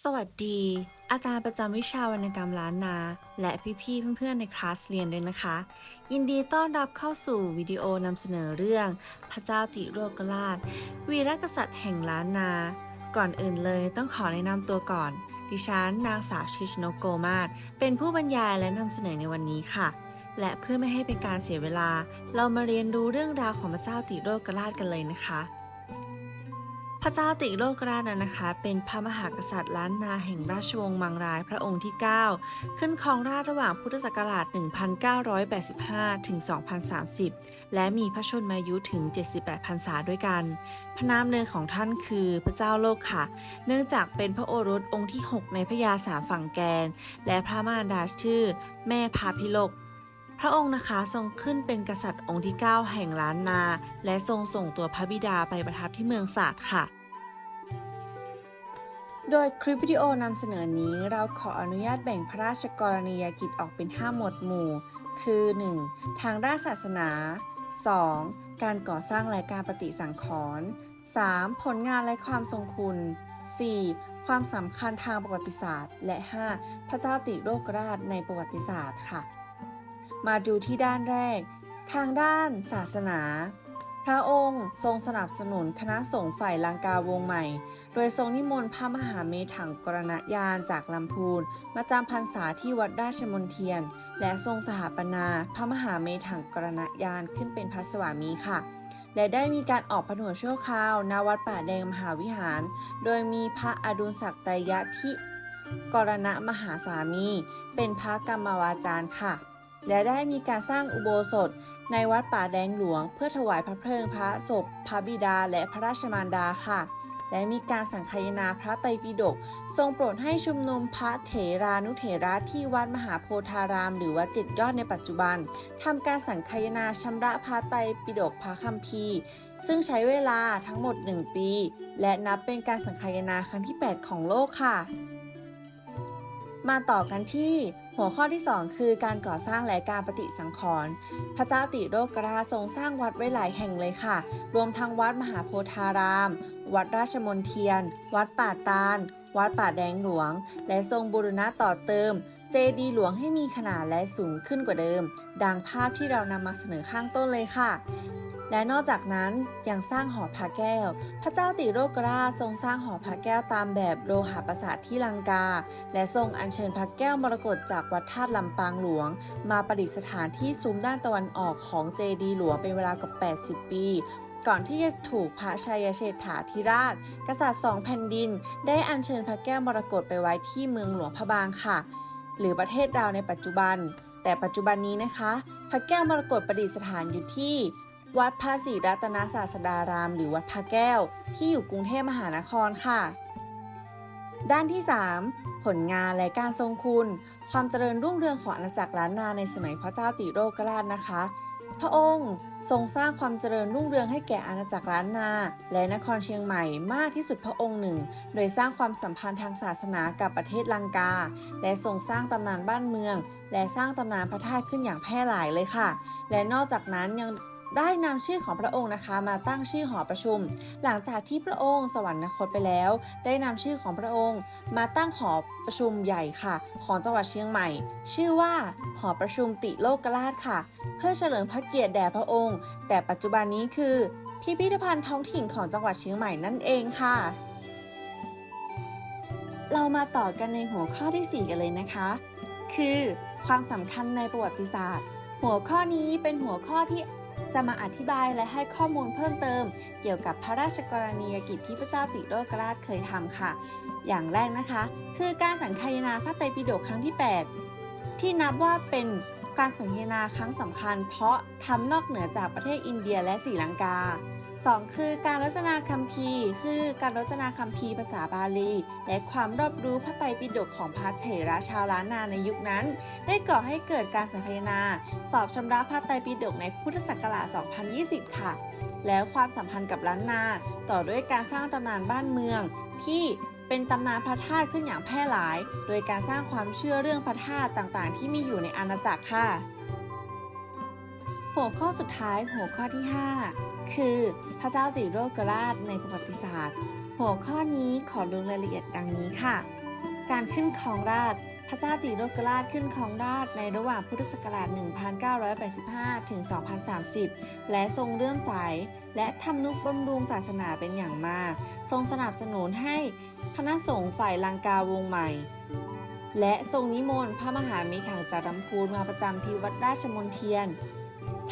สวัสดี อาจารย์ประจำวิชาวรรณกรรมล้านนา และพี่ๆเพื่อนๆในคลาสเรียนด้วยนะคะ ยินดีต้อนรับเข้าสู่วิดีโอนำเสนอเรื่อง พระเจ้าติโรกราช วีรกษัตริย์แห่งล้านนา ก่อนอื่นเลยต้องขอแนะนำตัวก่อน ดิฉันนางสาวชิชโนโกมาศเป็นผู้บรรยายและนำเสนอในวันนี้ค่ะ และเพื่อไม่ให้เป็นการเสียเวลา เรามาเรียนรู้เรื่องราวของพระเจ้าติโรกราชกันเลยนะคะ พระเจ้าติโรกราชนนนะคะ เป็นพระมหากษัตริย์ล้านนาแห่งราชวงศ์มังรายพระองค์ที่ 9 ขึ้นครองราชระหว่างพุทธศักราช 1985 ถึง 2030 และมีพระชนมายุถึง 78พรรษาด้วยกัน พระนามเดิมของท่านคือพระเจ้าโลกค่ะ เนื่องจากเป็นพระโอรสองค์ที่ 6 ในพระยาสามฝั่งแกน และพระมารดาชื่อ แม่พาพิโลก ระองค์นะคะทรงขึ้นเป็นกษัตริย์องค์ที่ 9 แห่งล้านนา และทรงส่งตัวพระบิดาไปประทับที่เมืองศาสตร์ค่ะ โดยคลิปวิดีโอนำเสนอนี้เราขออนุญาตแบ่งพระราชกรณียกิจออกเป็น 5 หมวดหมู่ คือ 1. ทางด้านศาสนา 2. การก่อสร้างและการปฏิสังขรณ์ 3. ผลงานและความทรงคุณ 4. ความสำคัญทางประวัติศาสตร์ และ 5. พระเจ้าติโรกราชในประวัติศาสตร์ค่ะ มาดูที่ด้านแรก ทางด้านศาสนา พระองค์ทรงสนับสนุนคณะสงฆ์ฝ่ายลังกาวงใหม่ โดยทรงนิมนต์พระมหาเมถังกรณญาณจากลำพูนมาจำพรรษาที่วัดราชมนเทียน และทรงสถาปนาพระมหาเมถังกรณญาณขึ้นเป็นพระสวามีค่ะและได้มีการออกผนวดชั่วคราวณวัดป่าแดงมหาวิหาร โดยมีพระอดุลศักดิ์ไตยะทิกรณมหาสามี เป็นพระกรรมวาจารย์ค่ะ และได้มีการสร้างอุโบสถในวัดป่าแดงหลวง เพื่อถวายพระเพลิงพระศพพระบิดาและพระราชมารดาค่ะ และมีการสังคายนาพระไตรปิฎกทรงโปรดให้ชุมนุมพระเถรานุเถระที่วัดมหาโพธาราม หรือวัดเจ็ดยอดในปัจจุบันทำการสังคายนาชำระพระไตรปิฎกพระคัมภีร์ ซึ่งใช้เวลาทั้งหมด 1 ปี และนับเป็นการสังคายนาครั้งที่ 8 ของโลกค่ะ มาต่อกันที่ หัวข้อที่ 2 คือการก่อสร้างและการปฏิสังขรณ์พระเจ้าติโรกราทรงสร้างวัดไว้หลายแห่งเลยค่ะ รวมทั้งวัดมหาโพธาราม วัดราชมนเทียน วัดป่าตาล วัดป่าแดงหลวง และทรงบูรณะต่อเติม เจดีหลวงให้มีขนาดและสูงขึ้นกว่าเดิม ดังภาพที่เรานำมาเสนอข้างต้นเลยค่ะ และนอกจากนั้นยังสร้างหอพระแก้ว พระเจ้าติโรกราชทรงสร้างหอพระแก้วตามแบบโลหะประสาทที่ลังกา และทรงอัญเชิญพระแก้วมรกตจากวัดธาตุลำปางหลวง มาประดิษฐานที่ซุ้มด้านตะวันออกของเจดีหลวงเป็นเวลากว่า 80 ปีก่อนที่จะถูกพระชัยเชษฐาธิราช กษัตริย์สองแผ่นดิน ได้อัญเชิญพระแก้วมรกตไปไว้ที่เมืองหลวงพระบางค่ะ หรือประเทศเราวในปัจจุบัน แต่ปัจจุบันนี้นะคะ พระแก้วมรกตประดิษฐานอยู่ที่ วัดพระศรีรัตนศาสดาราม หรือวัดพระแก้ว ที่อยู่กรุงเทพมหานครค่ะ ด้านที่ 3 ผลงานและการทรงคุณ ความเจริญรุ่งเรืองของอาณาจักรล้านนาในสมัยพระเจ้าติโรกราชนะคะ พระองค์ทรงสร้างความเจริญรุ่งเรืองให้แก่อาณาจักรล้านนา และนครเชียงใหม่มากที่สุดพระองค์หนึ่ง โดยสร้างความสัมพันธ์ทางศาสนากับประเทศลังกา และทรงสร้างตำนานบ้านเมือง และสร้างตำนานพระธาตุขึ้นอย่างแพร่หลายเลยค่ะ และนอกจากนั้นยัง ได้นำชื่อของพระองค์นะคะมาตั้งชื่อหอประชุม หลังจากที่พระองค์สวรรคตไปแล้ว ได้นำชื่อของพระองค์ มาตั้งหอประชุมใหญ่ค่ะ ของจังหวัดเชียงใหม่ ชื่อว่าหอประชุมติโลกราชค่ะ เพื่อเฉลิมพระเกียรติแด่พระองค์ แต่ปัจจุบันนี้คือ พิพิธภัณฑ์ท้องถิ่นของจังหวัดเชียงใหม่นั่นเองค่ะ เรามาต่อกันในหัวข้อที่ 4 กันเลยนะคะ คือ ความสำคัญในประวัติศาสตร์ หัวข้อนี้เป็นหัวข้อที่ จะมาอธิบายและให้ข้อมูลเพิ่มเติม เกี่ยวกับพระราชกรณียกิจที่พระเจ้าติโรกราชเคยทำค่ะ อย่างแรกนะคะ คือการสังคายนาพระไตรปิฎกครั้งที่ 8 ที่นับว่าเป็นการสังคายนาครั้งสำคัญ เพราะทำนอกเหนือจากประเทศอินเดียและศรีลังกา 2. คือการรจนาคัมภีร์ คือการรจนาคัมภีร์ภาษาบาลี และความรอบรู้พระไตรปิฎกของพระเถระชาวล้านนาในยุคนั้น ได้ก่อให้เกิดการสังคายนา สอบชำระพระไตรปิฎกในพุทธศักราช 2020 ค่ะ แล้วความสัมพันธ์กับล้านนา ต่อด้วยการสร้างตำนานบ้านเมือง ที่เป็นตำนานพระธาตุขึ้นอย่างแพร่หลาย โดยการสร้างความเชื่อเรื่องพระธาตุต่างๆ ที่มีอยู่ในอาณาจักรค่ะ หัวข้อสุดท้ายหัวข้อที่ 5 คือพระเจ้าติโรกราชในประวัติศาสตร์ หัวข้อนี้ขอลงรายละเอียดดังนี้ค่ะ การขึ้นครองราชพระเจ้าติโรกราชขึ้นครองราชในระหว่างพุทธศักราช 1985 ถึง 2030 และทรงเลื่อมใส และทำนุบำรุงศาสนาเป็นอย่างมาก ทรงสนับสนุนให้คณะสงฆ์ฝ่ายลังกาวงใหม่ และทรงนิมนต์พระมหามิถังจารำพูนมาประจำที่วัดราชมนเทียน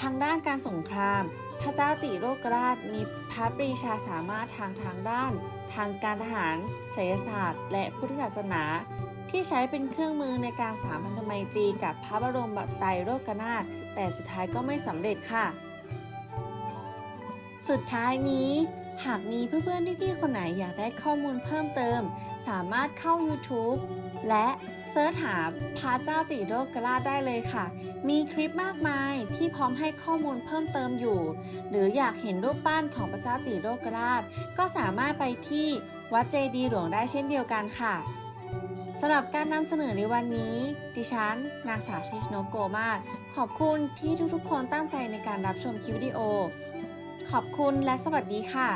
ทางด้านการสงคราม พระเจ้าติโรกราชมีพระปรีชาสามารถทางทางด้าน ทางการทหารไสยศาสตร์ และพุทธศาสนา ที่ใช้เป็นเครื่องมือในการสามพันธไมตรีกับพระบรมไตรโลกนาถแต่สุดท้ายก็ไม่สำเร็จค่ะ สุดท้ายนี้ หากมีเพื่อนๆพี่ๆคนไหนอยากได้ข้อมูลเพิ่มเติม สามารถเข้า YouTube และเซิร์ชหาพระเจ้าติโรกราชได้เลยค่ะ มีคลิปมากมายที่พร้อมให้ข้อมูลเพิ่มเติมอยู่ หรืออยากเห็นรูปปั้นของพระเจ้าติโรกราช ก็สามารถไปที่วัดเจดีหลวงได้เช่นเดียวกันค่ะสำหรับการนำเสนอในวันนี้ ดิฉัน นางสาวชิชโนโกมาศขอบคุณที่ทุกๆคนตั้งใจในการรับชมคลิปวิดีโอ ขอบคุณและสวัสดีค่ะ